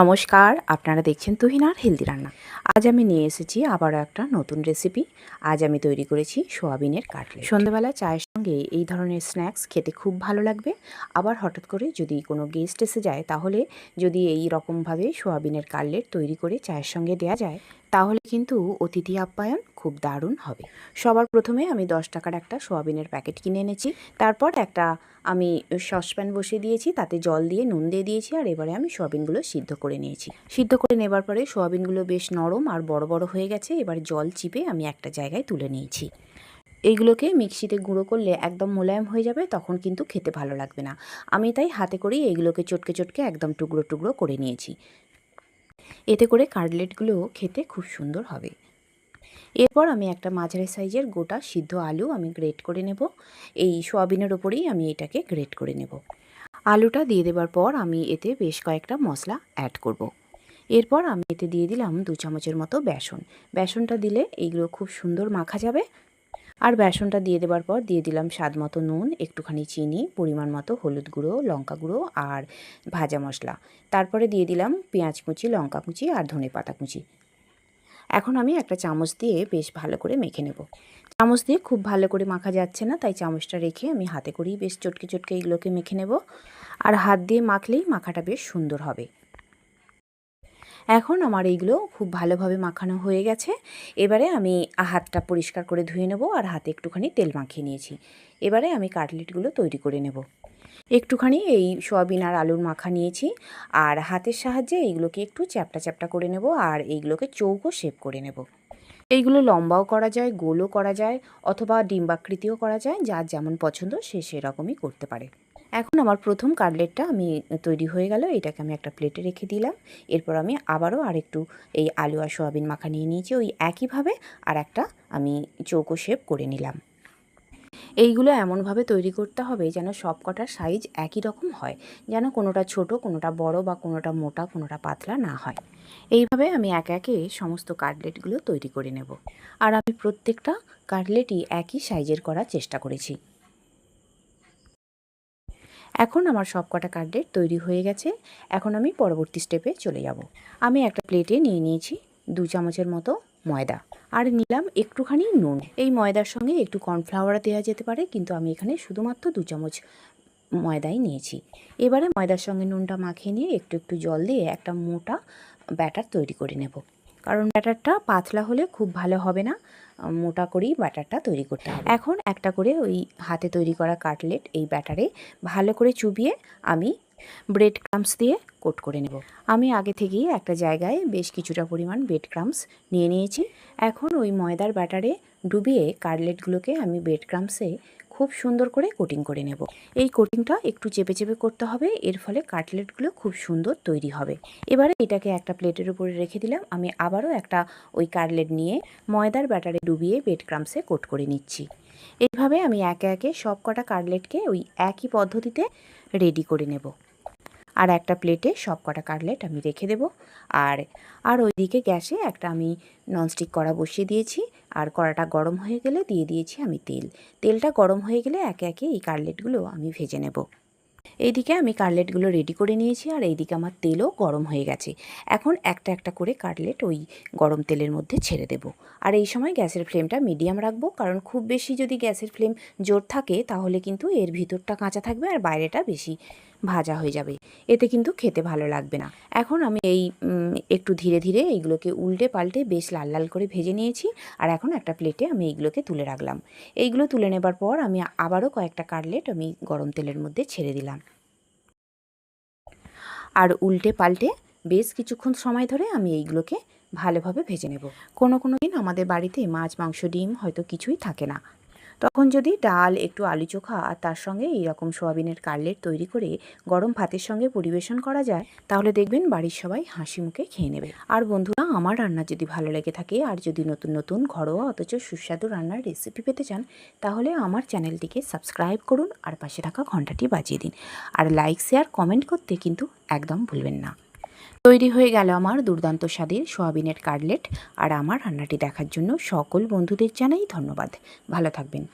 নমস্কার, আপনারা দেখছেন তুহিনার হেলদি রান্না। আজ আমি নিয়ে এসেছি আবারও একটা নতুন রেসিপি আজ আমি তৈরি করেছি সোয়াবিনের কাটলেট। সন্ধ্যাবেলা চায়ের সঙ্গে এই ধরনের স্ন্যাক্স খেতে খুব ভালো লাগবে। আবার হঠাৎ করে যদি কোনো গেস্ট এসে যায়, তাহলে যদি এই রকমভাবে সোয়াবিনের কাটলেট তৈরি করে চায়ের সঙ্গে দেওয়া যায় তাহলে কিন্তু অতিথি আপ্যায়ন খুব দারুণ হবে। সবার প্রথমে আমি দশ টাকার একটা সোয়াবিনের প্যাকেট কিনে এনেছি। তারপর একটা আমি সসপ্যান বসিয়ে দিয়েছি, তাতে জল দিয়ে নুন দিয়ে দিয়েছি আর এবারে আমি সোয়াবিনগুলো সিদ্ধ করে নিয়েছি। সিদ্ধ করে নেবার পরে সোয়াবিনগুলো বেশ নরম আর বড় বড় হয়ে গেছে, এবার জল চিপে আমি একটা জায়গায় তুলে নিয়েছি। এইগুলোকে মিক্সিতে গুঁড়ো করলে একদম মোলায়েম হয়ে যাবে, তখন কিন্তু খেতে ভালো লাগবে না। আমি তাই হাতে করেই এইগুলোকে চটকে চটকে একদম টুকরো টুকরো করে নিয়েছি। এতে করে কাটলেটগুলো খেতে খুব সুন্দর হবে। এরপর আমি একটা মাঝারি সাইজের গোটা সিদ্ধ আলু আমি গ্রেট করে নেব। এই সোয়াবিনের ওপরেই আমি এটাকে গ্রেট করে নেব। আলুটা দিয়ে দেবার পর আমি এতে বেশ কয়েকটা মশলা অ্যাড করব। এরপর আমি এতে দিয়ে দিলাম দু চামচের মতো বেসন। বেসনটা দিলে এইগুলো খুব সুন্দর মাখা যাবে। আর বেসনটা দিয়ে দেবার পর দিয়ে দিলাম স্বাদ মতো নুন, একটুখানি চিনি, পরিমাণ মতো হলুদ গুঁড়ো, লঙ্কা গুঁড়ো আর ভাজা মশলা। তারপরে দিয়ে দিলাম পেঁয়াজ কুচি, লঙ্কা কুচি আর ধনে পাতা কুচি। এখন আমি একটা চামচ দিয়ে বেশ ভালো করে মেখে নেব। চামচ দিয়ে খুব ভালো করে মাখা যাচ্ছে না, তাই চামচটা রেখে আমি হাতে করেই বেশ চটকে চটকে এগুলোকে মেখে নেব। আর হাত দিয়ে মাখলেই মাখাটা বেশ সুন্দর হবে। এখন আমার এইগুলো খুব ভালোভাবে মাখানো হয়ে গেছে। এবারে আমি হাতটা পরিষ্কার করে ধুয়ে নেব আর হাতে একটুখানি তেল মাখিয়ে নিয়েছি। এবারে আমি কাটলেটগুলো তৈরি করে নেব। একটুখানি এই সোয়াবিন আর আলুর মাখা নিয়েছি আর হাতের সাহায্যে এইগুলোকে একটু চ্যাপটা চ্যাপটা করে নেব আর এইগুলোকে চৌকো শেপ করে নেব। এইগুলো লম্বাও করা যায়, গোলও করা যায় অথবা ডিম্বাকৃতিও করা যায়, যার যেমন পছন্দ সে সেরকমই করতে পারে। এখন আমার প্রথম কাটলেটটা আমি তৈরি হয়ে গেল, এটাকে আমি একটা প্লেটে রেখে দিলাম। এরপর আমি আবারও আরেকটু এই আলু আর সোয়াবিন মাখা নিয়ে নিয়েছি, ওই একইভাবে আর একটা আমি চৌকো শেপ করে নিলাম। এইগুলো এমনভাবে তৈরি করতে হবে যেন সব কটার সাইজ একই রকম হয়, যেন কোনোটা ছোট, কোনোটা বড় বা কোনোটা মোটা, কোনোটা পাতলা না হয়। এইভাবে আমি এক একে সমস্ত কাটলেটগুলো তৈরি করে নেব। আর আমি প্রত্যেকটা কাটলেটই একই সাইজের করার চেষ্টা করেছি। এখন আমার সব কটা কাটলেট তৈরি হয়ে গেছে। এখন আমি পরবর্তী স্টেপে চলে যাব। আমি একটা প্লেটে নিয়ে নিয়েছি দু চামচের মতো ময়দা। আর নিলাম একটুখানি নুন। এই ময়দার সঙ্গে একটু কর্নফ্লাওয়ার দেওয়া যেতে পারে, কিন্তু আমি এখানে শুধুমাত্র দু চামচ ময়দাই নিয়েছি। এবারে ময়দার সঙ্গে নুনটা মাখিয়ে নিয়ে একটু একটু জল দিয়ে একটা মোটা ব্যাটার তৈরি করে নেব। কারণ ব্যাটারটা পাতলা হলে খুব ভালো হবে না। মোটা করেই ব্যাটারটা তৈরি করতে হবে। এখন একটা করে ওই হাতে তৈরি করা কাটলেট এই ব্যাটারে ভালো করে চুবিয়ে আমি ব্রেড ক্রামস দিয়ে কোট করে নেব। আমি আগে থেকেই একটা জায়গায় বেশ কিছুটা পরিমাণ ব্রেড ক্রামস নিয়ে নিয়েছি। এখন ওই ময়দার ব্যাটারে ডুবিয়ে কাটলেটগুলোকে আমি ব্রেড ক্রামসে খুব সুন্দর করে কোটিং করে নেব। এই কোটিংটা একটু চেপে চেপে করতে হবে, এর ফলে কাটলেটগুলো খুব সুন্দর তৈরি হবে। এবারে এটাকে একটা প্লেটের উপরে রেখে দিলাম, আমি আবারও একটা ওই কাটলেট নিয়ে ময়দার ব্যাটারে ডুবিয়ে বেড ক্রামসে কোট করে নিচ্ছি। এইভাবে আমি একে একে সব কটা কাটলেটকে ওই একই পদ্ধতিতে রেডি করে নেব। আর একটা প্লেটে সব কটা কাটলেট আমি রেখে দেব। আর আর ওইদিকে গ্যাসে একটা আমি ননস্টিক কড়া বসিয়ে দিয়েছি। আর কড়াটা গরম হয়ে গেলে দিয়ে দিয়েছি আমি তেল। তেলটা গরম হয়ে গেলে একে একে এই কাটলেটগুলো আমি ভেজে নেব। এইদিকে আমি কাটলেটগুলো রেডি করে নিয়েছি আর এইদিকে আমার তেলও গরম হয়ে গেছে। এখন একটা একটা করে কাটলেট ওই গরম তেলের মধ্যে ছেড়ে দেব। আর এই সময় গ্যাসের ফ্লেমটা মিডিয়াম রাখব। কারণ খুব বেশি যদি গ্যাসের ফ্লেম জোর থাকে তাহলে কিন্তু এর ভিতরটা কাঁচা থাকবে আর বাইরেটা বেশি ভাজা হয়ে যাবে। এতে কিন্তু খেতে ভালো লাগবে না। এখন আমি এই একটু ধীরে ধীরে এইগুলোকে উল্টে পাল্টে বেশ লাল লাল করে ভেজে নিয়েছি আর এখন একটা প্লেটে আমি এইগুলোকে তুলে রাখলাম। এইগুলো তুলে নেবার পর আমি আবারও কয়েকটা কাটলেট আমি গরম তেলের মধ্যে ছেড়ে দিলাম। আর উল্টে পাল্টে বেশ কিছুক্ষণ সময় ধরে আমি এইগুলোকে ভালোভাবে ভেজে নেব। কোনো কোনো দিন আমাদের বাড়িতে মাছ, মাংস, ডিম হয়তো কিছুই থাকে না। তখন যদি ডাল, একটু আলু চোখা আর তার সঙ্গে এইরকম সোয়াবিনের কাটলেট তৈরি করে গরম ভাতের সঙ্গে পরিবেশন করা যায়, তাহলে দেখবেন বাড়ির সবাই হাসি মুখে খেয়ে নেবে। আর বন্ধুরা, আমার রান্না যদি ভালো লেগে থাকে আর যদি নতুন নতুন ঘরোয়া অথচ সুস্বাদু রান্নার রেসিপি পেতে চান, তাহলে আমার চ্যানেলটিকে সাবস্ক্রাইব করুন আর পাশে থাকা ঘন্টাটি বাজিয়ে দিন। আর লাইক শেয়ার কমেন্ট করতে কিন্তু একদম ভুলবেন না। তৈরি হয়ে গেল আমার দুর্দান্ত স্বাদের সোয়াবিনের কাটলেট। আর আমার রান্নাটি দেখার জন্য সকল বন্ধুদের জানাই ধন্যবাদ। ভালো থাকবেন।